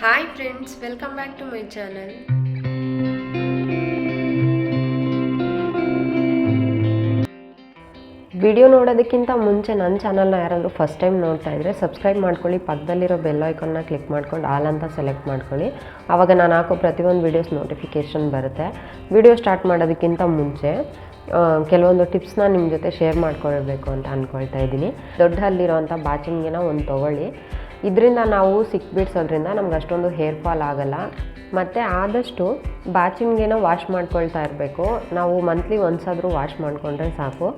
Hi friends welcome back to my channel video ನೋಡೋದಕ್ಕಿಂತ ಮುಂಚೆ ನನ್ನ ಚಾನಲ್ನ ಯಾರಾದರೂ ಫಸ್ಟ್ ಟೈಮ್ ನೋಡ್ತಾ ಇದ್ದರೆ ಸಬ್ಸ್ಕ್ರೈಬ್ ಮಾಡ್ಕೊಳ್ಳಿ, ಪಕ್ಕದಲ್ಲಿರೋ ಬೆಲ್ ಐಕನ್ನ ಕ್ಲಿಕ್ ಮಾಡ್ಕೊಂಡು ಆಲ್ ಅಂತ ಸೆಲೆಕ್ಟ್ ಮಾಡ್ಕೊಳ್ಳಿ. ಆವಾಗ ನಾನು ಹಾಕೋ ಪ್ರತಿಯೊಂದು ವೀಡಿಯೋಸ್ ನೋಟಿಫಿಕೇಷನ್ ಬರುತ್ತೆ. ವಿಡಿಯೋ ಸ್ಟಾರ್ಟ್ ಮಾಡೋದಕ್ಕಿಂತ ಮುಂಚೆ ಕೆಲವೊಂದು ಟಿಪ್ಸ್ನ ನಿಮ್ಮ ಜೊತೆ ಶೇರ್ ಮಾಡ್ಕೊಳ್ಬೇಕು ಅಂತ ಅಂದ್ಕೊಳ್ತಾ ಇದ್ದೀನಿ. ದೊಡ್ಡ ಹಲ್ಲಿರೋಂಥ ಬಾಚಿಂಗಿನ ಒಂದು ತೊಗೊಳ್ಳಿ. ಇದರಿಂದ ನಾವು ಸಿಕ್ ಬಿಡ್ಸೋದ್ರಿಂದ ನಮ್ಗೆ ಅಷ್ಟೊಂದು ಹೇರ್ ಫಾಲ್ ಆಗಲ್ಲ. ಮತ್ತು ಆದಷ್ಟು ಬಾಚಿಂಗೇನ ವಾಶ್ ಮಾಡ್ಕೊಳ್ತಾ ಇರಬೇಕು. ನಾವು ಮಂತ್ಲಿ ಒಂದ್ಸಾದರೂ ವಾಶ್ ಮಾಡಿಕೊಂಡ್ರೆ ಸಾಕು.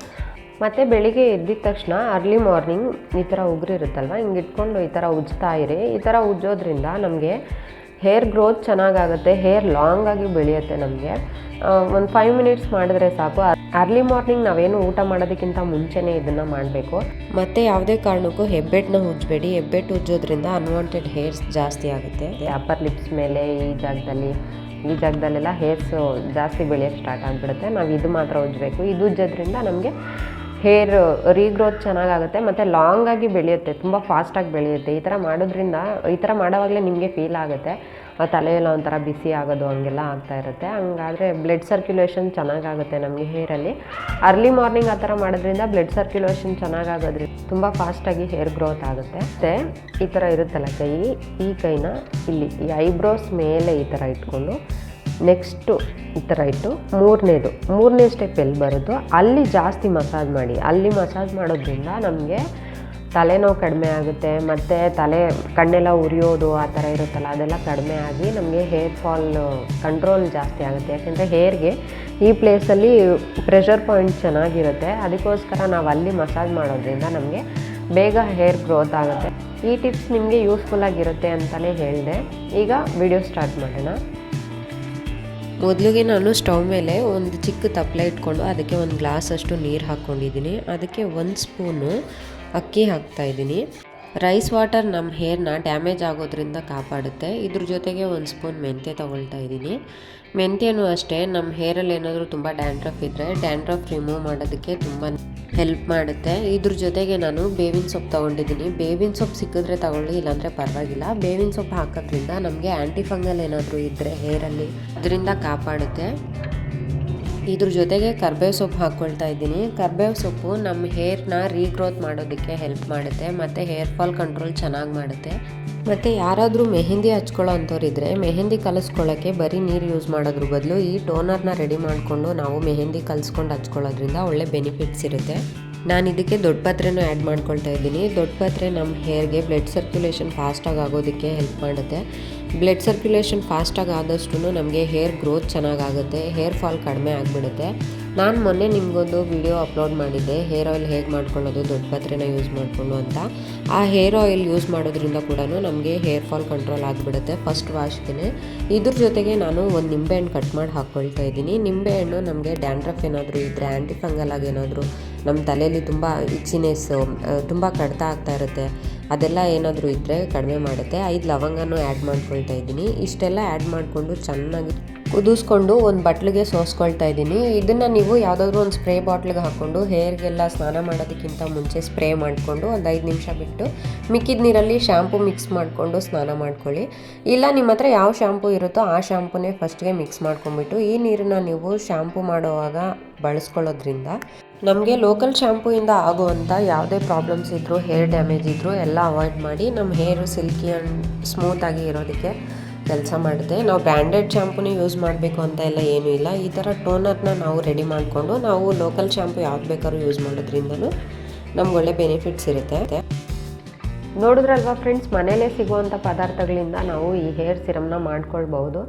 ಮತ್ತು ಬೆಳಿಗ್ಗೆ ಎದ್ದಿದ ತಕ್ಷಣ ಅರ್ಲಿ ಮಾರ್ನಿಂಗ್ ಈ ಥರ ಉಗುರಿರುತ್ತಲ್ವ ಹಿಂಗೆ ಇಟ್ಕೊಂಡು ಈ ಥರ ಉಜ್ತಾ ಇರಿ. ಈ ಥರ ಉಜ್ಜೋದ್ರಿಂದ ನಮಗೆ ಹೇರ್ ಗ್ರೋತ್ ಚೆನ್ನಾಗಾಗುತ್ತೆ, ಹೇರ್ ಲಾಂಗಾಗಿ ಬೆಳೆಯುತ್ತೆ ನಮಗೆ. ಒಂದು ಫೈವ್ ಮಿನಿಟ್ಸ್ ಮಾಡಿದ್ರೆ ಸಾಕು. ಅರ್ಲಿ ಮಾರ್ನಿಂಗ್ ನಾವೇನು ಊಟ ಮಾಡೋದಕ್ಕಿಂತ ಮುಂಚೆನೇ ಇದನ್ನು ಮಾಡಬೇಕು. ಮತ್ತು ಯಾವುದೇ ಕಾರಣಕ್ಕೂ ಹೆಬ್ಬೆಟ್ಟನ್ನ ಉಜ್ಜಬೇಡಿ ಹೆಬ್ಬೆಟ್ಟು ಉಜ್ಜೋದ್ರಿಂದ ಅನ್ವಾಂಟೆಡ್ ಹೇರ್ಸ್ ಜಾಸ್ತಿ ಆಗುತ್ತೆ. ಅಪ್ಪರ್ ಲಿಪ್ಸ್ ಮೇಲೆ ಈ ಜಾಗದಲ್ಲಿ, ಈ ಜಾಗದಲ್ಲೆಲ್ಲ ಹೇರ್ಸ್ ಜಾಸ್ತಿ ಬೆಳೆಯೋಕ್ಕೆ ಸ್ಟಾರ್ಟ್ ಆಗಿಬಿಡುತ್ತೆ. ನಾವು ಇದು ಮಾತ್ರ ಉಜ್ಜಬೇಕು ಇದು ಉಜ್ಜೋದ್ರಿಂದ ನಮಗೆ ಹೇರ್ ರೀಗ್ರೋತ್ ಚೆನ್ನಾಗಾಗುತ್ತೆ. ಮತ್ತು ಲಾಂಗಾಗಿ ಬೆಳೆಯುತ್ತೆ. ತುಂಬ ಫಾಸ್ಟಾಗಿ ಬೆಳೆಯುತ್ತೆ. ಈ ಥರ ಮಾಡೋದ್ರಿಂದ, ಈ ಥರ ಮಾಡೋವಾಗಲೇ ನಿಮಗೆ ಫೀಲ್ ಆಗುತ್ತೆ. ತಲೆಯೆಲ್ಲ ಒಂಥರ ಬಿಸಿ ಆಗೋದು ಹಂಗೆಲ್ಲ ಆಗ್ತಾ ಇರುತ್ತೆ. ಹಂಗಾದರೆ ಬ್ಲಡ್ ಸರ್ಕ್ಯುಲೇಷನ್ ಚೆನ್ನಾಗಾಗುತ್ತೆ ನಮಗೆ ಹೇರಲ್ಲಿ ಅರ್ಲಿ ಮಾರ್ನಿಂಗ್ ಆ ಥರ ಮಾಡೋದ್ರಿಂದ ಬ್ಲಡ್ ಸರ್ಕ್ಯುಲೇಷನ್ ಚೆನ್ನಾಗಾಗೋದ್ರಿಂದ ತುಂಬ ಫಾಸ್ಟಾಗಿ ಹೇರ್ ಗ್ರೋತ್ ಆಗುತ್ತೆ. ಮತ್ತು ಈ ಥರ ಇರುತ್ತಲ್ಲ ಕೈ, ಈ ಕೈನ ಇಲ್ಲಿ, ಈ ಐಬ್ರೋಸ್ ಮೇಲೆ ಈ ಥರ ಇಟ್ಕೊಂಡು ನೆಕ್ಸ್ಟು ಈ ಥರ ಇಟ್ಟು ಮೂರನೇದು, ಮೂರನೇ ಸ್ಟೆಪ್ ಎಲ್ಲಿ ಬರುತ್ತೋ ಅಲ್ಲಿ ಜಾಸ್ತಿ ಮಸಾಜ್ ಮಾಡಿ. ಅಲ್ಲಿ ಮಸಾಜ್ ಮಾಡೋದ್ರಿಂದ ನಮಗೆ ತಲೆನೋವು ಕಡಿಮೆ ಆಗುತ್ತೆ, ಮತ್ತು ತಲೆ ಕಣ್ಣೆಲ್ಲ ಉರಿಯೋದು ಆ ಥರ ಇರುತ್ತಲ್ಲ, ಅದೆಲ್ಲ ಕಡಿಮೆ ಆಗಿ ನಮಗೆ ಹೇರ್ ಫಾಲ್ ಕಂಟ್ರೋಲ್ ಜಾಸ್ತಿ ಆಗುತ್ತೆ. ಯಾಕೆಂದರೆ ಹೇರ್ಗೆ ಈ ಪ್ಲೇಸಲ್ಲಿ ಪ್ರೆಷರ್ ಪಾಯಿಂಟ್ ಚೆನ್ನಾಗಿರುತ್ತೆ. ಅದಕ್ಕೋಸ್ಕರ ನಾವು ಅಲ್ಲಿ ಮಸಾಜ್ ಮಾಡೋದ್ರಿಂದ ನಮಗೆ ಬೇಗ ಹೇರ್ ಗ್ರೋತ್ ಆಗುತ್ತೆ. ಈ ಟಿಪ್ಸ್ ನಿಮಗೆ ಯೂಸ್ಫುಲ್ ಆಗಿರುತ್ತೆ ಅಂತಲೇ ಹೇಳಿದೆ. ಈಗ ವಿಡಿಯೋ ಸ್ಟಾರ್ಟ್ ಮಾಡೋಣ. ಮೊದಲಿಗೆ ನಾನು ಸ್ಟವ್ ಮೇಲೆ ಒಂದು ಚಿಕ್ಕ ತಪ್ಪಲೆ ಇಟ್ಕೊಂಡು ಅದಕ್ಕೆ ಒಂದು ಗ್ಲಾಸ್ ಅಷ್ಟು ನೀರು ಹಾಕ್ಕೊಂಡಿದ್ದೀನಿ. ಅದಕ್ಕೆ ಒಂದು ಸ್ಪೂನು ಅಕ್ಕಿ ಹಾಕ್ತಾ ಇದ್ದೀನಿ. ರೈಸ್ ವಾಟರ್ ನಮ್ಮ ಹೇರ್ನ ಡ್ಯಾಮೇಜ್ ಆಗೋದ್ರಿಂದ ಕಾಪಾಡುತ್ತೆ. ಇದ್ರ ಜೊತೆಗೆ ಒಂದು ಸ್ಪೂನ್ ಮೆಂತ್ಯ ತೊಗೊಳ್ತಾ ಇದ್ದೀನಿ. ಮೆಂತ್ಯನೂ ಅಷ್ಟೇ ನಮ್ಮ ಹೇರಲ್ಲಿ ಏನಾದರೂ ತುಂಬ ಡ್ಯಾಂಡ್ರಫ್ ಇದ್ದರೆ ಡ್ಯಾಂಡ್ರಫ್ ರಿಮೂವ್ ಮಾಡೋದಕ್ಕೆ ತುಂಬ ಹೆಲ್ಪ್ ಮಾಡುತ್ತೆ. ಇದ್ರ ಜೊತೆಗೆ ನಾನು ಬೇವಿನ ಸೊಪ್ಪು ತೊಗೊಂಡಿದ್ದೀನಿ. ಬೇವಿನ ಸೊಪ್ಪು ಸಿಕ್ಕಿದ್ರೆ ತಗೊಳ್ಳಿ, ಇಲ್ಲಾಂದರೆ ಪರವಾಗಿಲ್ಲ. ಬೇವಿನ ಸೊಪ್ಪು ಹಾಕೋದ್ರಿಂದ ನಮಗೆ ಆ್ಯಂಟಿಫಂಗಲ್ ಏನಾದರೂ ಇದ್ದರೆ ಹೇರಲ್ಲಿ ಅದರಿಂದ ಕಾಪಾಡುತ್ತೆ. ಇದ್ರ ಜೊತೆಗೆ ಕರ್ಬೇವು ಸೊಪ್ಪು ಹಾಕ್ಕೊಳ್ತಾ ಇದ್ದೀನಿ. ಕರ್ಬೇವು ಸೊಪ್ಪು ನಮ್ಮ ಹೇರ್ನ ರೀಗ್ರೋತ್ ಮಾಡೋದಕ್ಕೆ ಹೆಲ್ಪ್ ಮಾಡುತ್ತೆ, ಮತ್ತು ಹೇರ್ ಫಾಲ್ ಕಂಟ್ರೋಲ್ ಚೆನ್ನಾಗಿ ಮಾಡುತ್ತೆ. ಮತ್ತು ಯಾರಾದರೂ ಮೆಹಂದಿ ಹಚ್ಕೊಳ್ಳೋ ಅಂಥವ್ರಿದ್ರೆ ಮೆಹಂದಿ ಕಲಿಸ್ಕೊಳ್ಳೋಕ್ಕೆ ಬರೀ ನೀರು ಯೂಸ್ ಮಾಡೋದ್ರ ಬದಲು ಈ ಟೋನರ್ನ ರೆಡಿ ಮಾಡಿಕೊಂಡು ನಾವು ಮೆಹಂದಿ ಕಲಿಸ್ಕೊಂಡು ಹಚ್ಕೊಳ್ಳೋದ್ರಿಂದ ಒಳ್ಳೆ ಬೆನಿಫಿಟ್ಸ್ ಇರುತ್ತೆ. ನಾನು ಇದಕ್ಕೆ ದೊಡ್ಡ ಪಾತ್ರೆನೂ ಆ್ಯಡ್ ಮಾಡ್ಕೊಳ್ತಾ ಇದ್ದೀನಿ. ದೊಡ್ಡ ಪಾತ್ರೆ ನಮ್ಮ ಹೇರ್ಗೆ ಬ್ಲಡ್ ಸರ್ಕ್ಯುಲೇಷನ್ ಫಾಸ್ಟಾಗಿ ಆಗೋದಕ್ಕೆ ಹೆಲ್ಪ್ ಮಾಡುತ್ತೆ. ಬ್ಲಡ್ ಸರ್ಕ್ಯುಲೇಷನ್ ಫಾಸ್ಟಾಗಿ ಆದಷ್ಟು ನಮಗೆ ಹೇರ್ ಗ್ರೋತ್ ಚೆನ್ನಾಗಾಗುತ್ತೆ ಹೇರ್ ಫಾಲ್ ಕಡಿಮೆ ಆಗಿಬಿಡುತ್ತೆ. ನಾನು ಮೊನ್ನೆ ನಿಮಗೊಂದು ವಿಡಿಯೋ ಅಪ್ಲೋಡ್ ಮಾಡಿದ್ದೆ. ಹೇರ್ ಆಯಿಲ್ ಹೇಗೆ ಮಾಡ್ಕೊಳ್ಳೋದು, ದೊಡ್ಡ ಪತ್ರೆನ ಯೂಸ್ ಮಾಡಿಕೊಂಡು ಅಂತ. ಆ ಹೇರ್ ಆಯಿಲ್ ಯೂಸ್ ಮಾಡೋದ್ರಿಂದ ಕೂಡ ನಮಗೆ ಹೇರ್ ಫಾಲ್ ಕಂಟ್ರೋಲ್ ಆಗಿಬಿಡುತ್ತೆ. ಫಸ್ಟ್ ವಾಶ್ಗೆ ಇದ್ರ ಜೊತೆಗೆ ನಾನು ಒಂದು ನಿಂಬೆಹಣ್ಣು ಕಟ್ ಮಾಡಿ ಹಾಕ್ಕೊಳ್ತಾ ಇದ್ದೀನಿ. ನಿಂಬೆಹಣ್ಣು ನಮಗೆ ಡ್ಯಾಂಡ್ರಫ್ ಏನಾದರೂ ಇದ್ದರೆ ಆ್ಯಂಟಿ ಫಂಗಲ್ ಆಗಿ ಏನಾದರೂ ನಮ್ಮ ತಲೆಯಲ್ಲಿ ತುಂಬ ಇಚ್ಚಿನೆಸ್ಸು ತುಂಬ ಕಡಿತ ಆಗ್ತಾ ಇರುತ್ತೆ. ಅದೆಲ್ಲ ಏನಾದರೂ ಇದ್ದರೆ ಕಡಿಮೆ ಮಾಡುತ್ತೆ. ಐದು ಲವಂಗನೂ ಆ್ಯಡ್ ಮಾಡ್ಕೊಳ್ತಾ ಇದ್ದೀನಿ. ಇಷ್ಟೆಲ್ಲ ಆ್ಯಡ್ ಮಾಡಿಕೊಂಡು ಚೆನ್ನಾಗಿ ಕುದಿಸ್ಕೊಂಡು ಒಂದು ಬಟ್ಲಿಗೆ ಸೋಸ್ಕೊಳ್ತಾ ಇದ್ದೀನಿ. ಇದನ್ನು ನೀವು ಯಾವುದಾದ್ರೂ ಒಂದು ಸ್ಪ್ರೇ ಬಾಟ್ಲಿಗೆ ಹಾಕ್ಕೊಂಡು ಹೇರ್ಗೆಲ್ಲ ಸ್ನಾನ ಮಾಡೋದಕ್ಕಿಂತ ಮುಂಚೆ ಸ್ಪ್ರೇ ಮಾಡಿಕೊಂಡು ಒಂದು ಐದು ನಿಮಿಷ ಬಿಟ್ಟು ಮಿಕ್ಕಿದ ನೀರಲ್ಲಿ ಶ್ಯಾಂಪು ಮಿಕ್ಸ್ ಮಾಡಿಕೊಂಡು ಸ್ನಾನ ಮಾಡ್ಕೊಳ್ಳಿ. ಇಲ್ಲ ನಿಮ್ಮ ಹತ್ರ ಯಾವ ಶ್ಯಾಂಪು ಇರುತ್ತೋ ಆ ಶ್ಯಾಂಪುನೇ ಫಸ್ಟ್ಗೆ ಮಿಕ್ಸ್ ಮಾಡ್ಕೊಂಬಿಟ್ಟು ಈ ನೀರನ್ನ ನೀವು ಶ್ಯಾಂಪು ಮಾಡುವಾಗ ಬಳಸ್ಕೊಳ್ಳೋದ್ರಿಂದ ನಮಗೆ ಲೋಕಲ್ ಶ್ಯಾಂಪೂಯಿಂದ ಆಗುವಂಥ ಯಾವುದೇ ಪ್ರಾಬ್ಲಮ್ಸ್ ಇದ್ದರೂ ಹೇರ್ ಡ್ಯಾಮೇಜ್ ಇದ್ದರೂ ಎಲ್ಲ ಅವಾಯ್ಡ್ ಮಾಡಿ ನಮ್ಮ ಹೇರು ಸಿಲ್ಕಿ ಆ್ಯಂಡ್ ಸ್ಮೂತಾಗಿ ಇರೋದಕ್ಕೆ ಕೆಲಸ ಮಾಡುತ್ತೆ ನಾವು ಬ್ರ್ಯಾಂಡೆಡ್ ಶ್ಯಾಂಪೂನೇ ಯೂಸ್ ಮಾಡಬೇಕು ಅಂತ ಎಲ್ಲ ಏನೂ ಇಲ್ಲ. ಈ ಥರ ಟೋನರ್ನ ನಾವು ರೆಡಿ ಮಾಡಿಕೊಂಡು ನಾವು ಲೋಕಲ್ ಶ್ಯಾಂಪು ಯಾವ್ದು ಬೇಕಾದ್ರೂ ಯೂಸ್ ಮಾಡೋದ್ರಿಂದನೂ ನಮ್ಗೆ ಒಳ್ಳೆ ಬೆನಿಫಿಟ್ಸ್ ಇರುತ್ತೆ. ನೋಡಿದ್ರಲ್ವಾ ಫ್ರೆಂಡ್ಸ್, ಮನೆಯಲ್ಲೇ ಸಿಗುವಂಥ ಪದಾರ್ಥಗಳಿಂದ ನಾವು ಈ ಹೇರ್ ಸಿರಮ್ನ ಮಾಡ್ಕೊಳ್ಬೋದು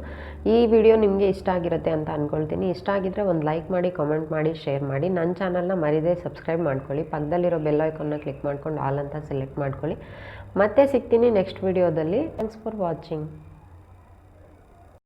ಈ ವಿಡಿಯೋ ನಿಮಗೆ ಇಷ್ಟ ಆಗಿರುತ್ತೆ ಅಂತ ಅಂದ್ಕೊಳ್ತೀನಿ ಇಷ್ಟ ಆಗಿದ್ದರೆ ಒಂದು ಲೈಕ್ ಮಾಡಿ, ಕಾಮೆಂಟ್ ಮಾಡಿ, ಶೇರ್ ಮಾಡಿ. ನನ್ನ ಚಾನಲ್ನ ಮರಿದೇ ಸಬ್ಸ್ಕ್ರೈಬ್ ಮಾಡ್ಕೊಳ್ಳಿ. ಪಕ್ಕದಲ್ಲಿರೋ ಬೆಲ್ ಐಕನ್ನ ಕ್ಲಿಕ್ ಮಾಡ್ಕೊಂಡು ಆಲ್ ಅಂತ ಸೆಲೆಕ್ಟ್ ಮಾಡ್ಕೊಳ್ಳಿ. ಮತ್ತೆ ಸಿಗ್ತೀನಿ ನೆಕ್ಸ್ಟ್ ವಿಡಿಯೋದಲ್ಲಿ. Thanks for watching.